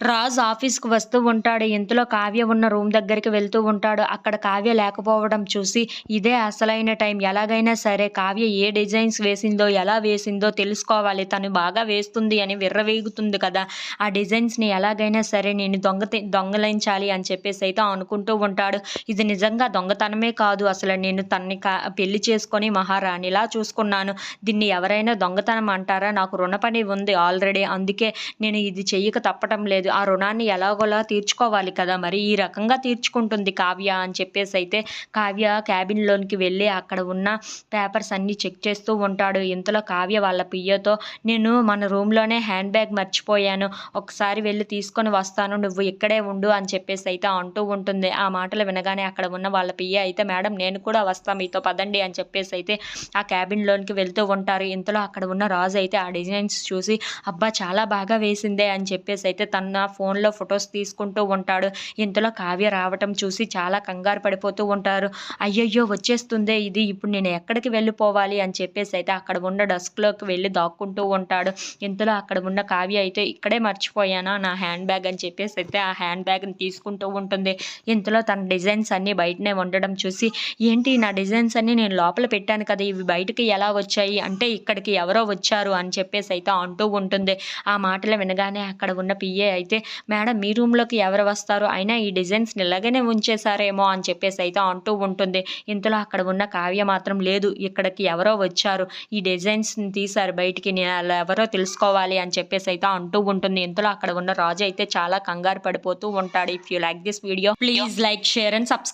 రాజ్ ఆఫీస్‌కి వస్తూ ఉంటాడు. ఇంతలో కావ్య ఉన్న రూమ్ దగ్గరికి వెళ్తూ ఉంటాడు. అక్కడ కావ్య లేకపోవడం చూసి ఇదే అసలైన టైం. ఎలాగైనా సరే కావ్య ఏ డిజైన్స్ వేసిందో, ఎలా వేసిందో తెలుసుకోవాలి. తను బాగా వేస్తుంది అని విర్రవేగుతుంది కదా! ఆ డిజైన్స్‌ని ఎలాగైనా సరే నేను దొంగ దొంగలించాలి అని చెప్పేసి అయితే అనుకుంటూ ఉంటాడు. ఇది నిజంగా దొంగతనమే కాదు. అసలు నేను తనని కా పెళ్ళి చేసుకొని మహారాణిలా చూసుకున్నాను. దీన్ని ఎవరైనా దొంగతనం అంటారా? నాకు రుణపడి ఉంది ఆల్రెడీ. అందుకే నేను ఇది చెయ్యక తప్పటం లేదు. ఆ రుణాన్ని ఎలాగోలా తీర్చుకోవాలి కదా! మరి ఈ రకంగా తీర్చుకుంటుంది కావ్య అని చెప్పేసి అయితే కావ్య క్యాబిన్‌లోనికి వెళ్ళి అక్కడ ఉన్న పేపర్స్ అన్నీ చెక్ చేస్తూ ఉంటాడు. ఇంతలో కావ్య వాళ్ళ పియ్యతో నేను మన రూమ్‌లోనే హ్యాండ్ బ్యాగ్ మర్చిపోయాను. ఒకసారి వెళ్ళి తీసుకొని వస్తాను. నువ్వు ఇక్కడే ఉండు అని చెప్పేసి అయితే అంటూ ఉంటుంది. ఆ మాటలు వినగానే అక్కడ ఉన్న వాళ్ళ పియ్య అయితే మేడం నేను కూడా వస్తాను మీతో పదండి అని చెప్పేసి అయితే ఆ క్యాబిన్‌లోనికి వెళ్తూ ఉంటారు. ఇంతలో అక్కడ ఉన్న రాజు అయితే ఆ డిజైన్స్ చూసి అబ్బా! చాలా బాగా వేసిందే అని చెప్పేసి అయితే తన ఫోన్‌లో ఫొటోస్ తీసుకుంటూ ఉంటాడు. ఇంతలో కావ్య రావటం చూసి చాలా కంగారు పడిపోతూ ఉంటారు. అయ్యయ్యో! వచ్చేస్తుందే ఇది ఇప్పుడు నేను ఎక్కడికి వెళ్ళిపోవాలి అని చెప్పేసి అయితే అక్కడ ఉన్న డస్క్లోకి వెళ్ళి దాక్కుంటూ ఉంటాడు. ఇంతలో అక్కడ ఉన్న కావ్య అయితే ఇక్కడే మర్చిపోయానా నా హ్యాండ్ బ్యాగ్ అని చెప్పేసి అయితే ఆ హ్యాండ్ బ్యాగ్‌ని తీసుకుంటూ ఉంటుంది. ఇంతలో తన డిజైన్స్ అన్నీ బయటనే ఉండడం చూసి ఏంటి నా డిజైన్స్ అన్నీ నేను లోపల పెట్టాను కదా! ఇవి బయటకి ఎలా వచ్చాయి? అంటే ఇక్కడికి ఎవరో వచ్చారు అని చెప్పేసి అయితే అంటూ ఉంటుంది. ఆ మాటలు వినగానే అక్కడ ఉన్న పిఏ అయితే మేడం మీ రూమ్‌లోకి ఎవరు వస్తారు? అయినా ఈ డిజైన్స్‌ని ఇలాగనే ఉంచేసారేమో అని చెప్పేసి అయితే అంటూ ఉంటుంది. ఇంతలో అక్కడ ఉన్న కావ్య మాత్రం లేదు ఇక్కడికి ఎవరో వచ్చారు. ఈ డిజైన్స్‌ని తీశారు బయటికి. నేను ఎవరో తెలుసుకోవాలి అని చెప్పేసి అయితే అంటూ ఉంటుంది. ఇంతలో అక్కడ ఉన్న రాజు అయితే చాలా కంగారు పడిపోతూ ఉంటాడు. If you like this video please like, share and subscribe.